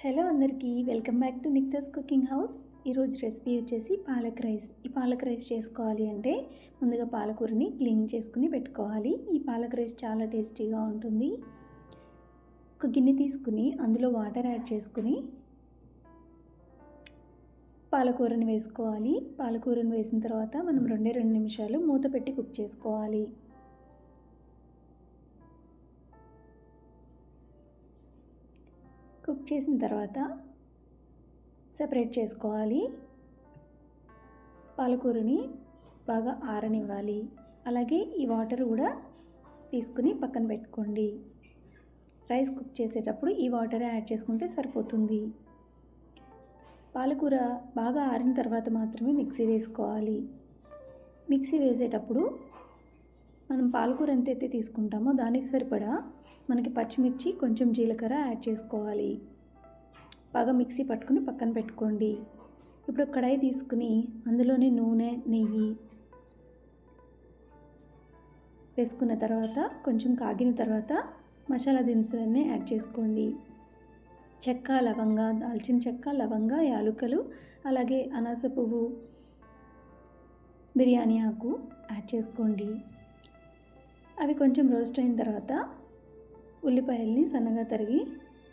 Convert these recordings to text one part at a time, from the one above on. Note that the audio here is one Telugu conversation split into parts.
హలో అందరికీ వెల్కమ్ బ్యాక్ టు నిక్తస్ కుకింగ్ హౌస్. ఈరోజు రెసిపీ వచ్చేసి పాలక్ రైస్. ఈ పాలక్ రైస్ చేసుకోవాలి అంటే ముందుగా పాలకూరని క్లీన్ చేసుకుని పెట్టుకోవాలి. ఈ పాలక్ రైస్ చాలా టేస్టీగా ఉంటుంది. ఒక గిన్నె తీసుకుని అందులో వాటర్ యాడ్ చేసుకుని పాలకూరని వేసుకోవాలి. పాలకూరని వేసిన తర్వాత మనం రెండే రెండు నిమిషాలు మూత పెట్టి కుక్ చేసుకోవాలి. కుక్ చేసిన తర్వాత సపరేట్ చేసుకోవాలి. పాలకూరని బాగా ఆరనివ్వాలి. అలాగే ఈ వాటర్ కూడా తీసుకుని పక్కన పెట్టుకోండి. రైస్ కుక్ చేసేటప్పుడు ఈ వాటర్ యాడ్ చేసుకుంటే సరిపోతుంది. పాలకూర బాగా ఆరిన తర్వాత మాత్రమే మిక్సీ వేసుకోవాలి. మిక్సీ వేసేటప్పుడు మనం పాలకూర ఎంత అయితే తీసుకుంటామో దానికి సరిపడా మనకి పచ్చిమిర్చి కొంచెం జీలకర్ర యాడ్ చేసుకోవాలి. బాగా మిక్సీ పట్టుకుని పక్కన పెట్టుకోండి. ఇప్పుడు కడాయి తీసుకుని అందులోనే నూనె నెయ్యి వేసుకున్న తర్వాత కొంచెం కాగిన తర్వాత మసాలా దినుసులన్నీ యాడ్ చేసుకోండి. చెక్క లవంగ దాల్చిన చెక్క లవంగ యాలుకలు అలాగే అనాస పువ్వు బిర్యానీ ఆకు యాడ్ చేసుకోండి. అవి కొంచెం రోస్ట్ అయిన తర్వాత ఉల్లిపాయల్ని సన్నగా తరిగి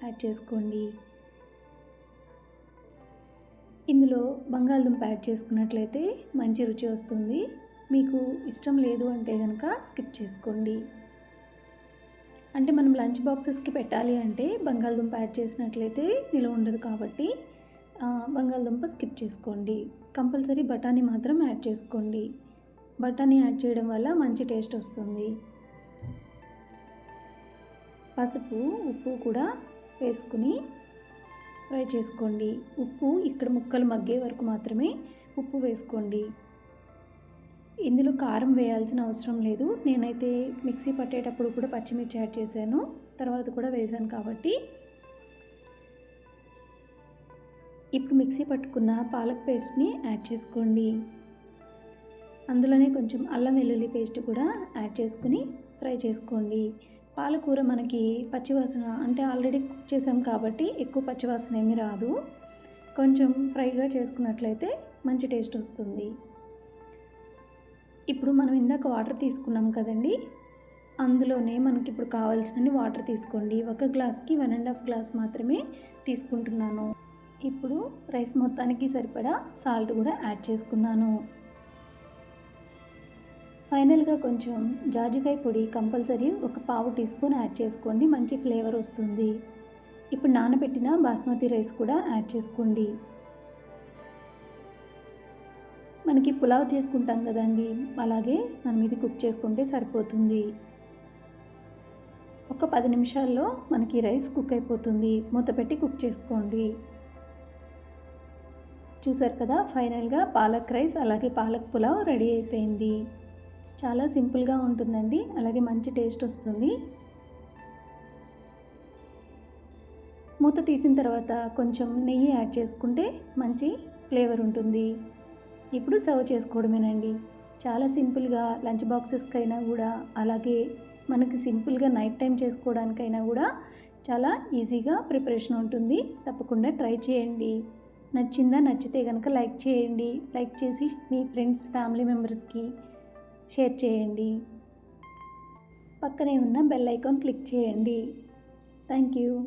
యాడ్ చేసుకోండి. ఇందులో బంగాళదుంప యాడ్ చేసుకున్నట్లయితే మంచి రుచి వస్తుంది. మీకు ఇష్టం లేదు అంటే కనుక స్కిప్ చేసుకోండి. అంటే మనం లంచ్ బాక్సెస్కి పెట్టాలి అంటే బంగాళదుంప యాడ్ చేసినట్లయితే నిలువ ఉండదు కాబట్టి బంగాళదుంప స్కిప్ చేసుకోండి. కంపల్సరీ బఠానీ మాత్రం యాడ్ చేసుకోండి. బఠానీ యాడ్ చేయడం వల్ల మంచి టేస్ట్ వస్తుంది. పసుపు ఉప్పు కూడా వేసుకుని ఫ్రై చేసుకోండి. ఉప్పు ఇక్కడ ముక్కలు మగ్గే వరకు మాత్రమే ఉప్పు వేసుకోండి. ఇందులో కారం వేయాల్సిన అవసరం లేదు. నేనైతే మిక్సీ పట్టేటప్పుడు కూడా పచ్చిమిర్చి యాడ్ చేశాను. తర్వాత కూడా వేసాను కాబట్టి. ఇప్పుడు మిక్సీ పట్టుకున్న పాలక్ పేస్ట్ని యాడ్ చేసుకోండి. అందులోనే కొంచెం అల్లం వెల్లుల్లి పేస్ట్ కూడా యాడ్ చేసుకుని ఫ్రై చేసుకోండి. పాలకూర మనకి పచ్చివాసన అంటే ఆల్రెడీ కుక్ చేసాం కాబట్టి ఎక్కువ పచ్చివాసన ఏమీ రాదు. కొంచెం ఫ్రైగా చేసుకున్నట్లయితే మంచి టేస్ట్ వస్తుంది. ఇప్పుడు మనం ఇందాక వాటర్ తీసుకున్నాం కదండి. అందులోనే మనకి ఇప్పుడు కావాల్సినన్ని వాటర్ తీసుకోండి. ఒక గ్లాస్కి వన్ అండ్ హాఫ్ గ్లాస్ మాత్రమే తీసుకుంటున్నాను. ఇప్పుడు రైస్ మొత్తానికి సరిపడా సాల్ట్ కూడా యాడ్ చేసుకున్నాను. ఫైనల్గా కొంచెం జాజికాయ పొడి కంపల్సరీ ఒక పావు టీ స్పూన్ యాడ్ చేసుకోండి మంచి ఫ్లేవర్ వస్తుంది. ఇప్పుడు నానబెట్టిన బాస్మతి రైస్ కూడా యాడ్ చేసుకోండి. మనకి పులావ్ చేసుకుంటాం కదండి అలాగే మనం ఇది కుక్ చేసుకుంటే సరిపోతుంది. ఒక పది నిమిషాల్లో మనకి రైస్ కుక్ అయిపోతుంది మూత పెట్టి కుక్ చేసుకోండి. చూసారు కదా ఫైనల్గా పాలక్ రైస్ అలాగే పాలక్ పులావ్ రెడీ అయిపోయింది. చాలా సింపుల్గా ఉంటుందండి. అలాగే మంచి టేస్ట్ వస్తుంది. మూత తీసిన తర్వాత కొంచెం నెయ్యి యాడ్ చేసుకుంటే మంచి ఫ్లేవర్ ఉంటుంది. ఇప్పుడు సర్వ్ చేసుకోవడమేనండి. చాలా సింపుల్గా లంచ్ బాక్సెస్కైనా కూడా అలాగే మనకి సింపుల్గా నైట్ టైం చేసుకోవడానికైనా కూడా చాలా ఈజీగా ప్రిపరేషన్ ఉంటుంది. తప్పకుండా ట్రై చేయండి. నచ్చిందా నచ్చితే కనుక లైక్ చేయండి. లైక్ చేసి మీ ఫ్రెండ్స్ ఫ్యామిలీ మెంబర్స్కి షేర్ చేయండి. పక్కనే ఉన్న బెల్ ఐకాన్ క్లిక్ చేయండి. Thank you.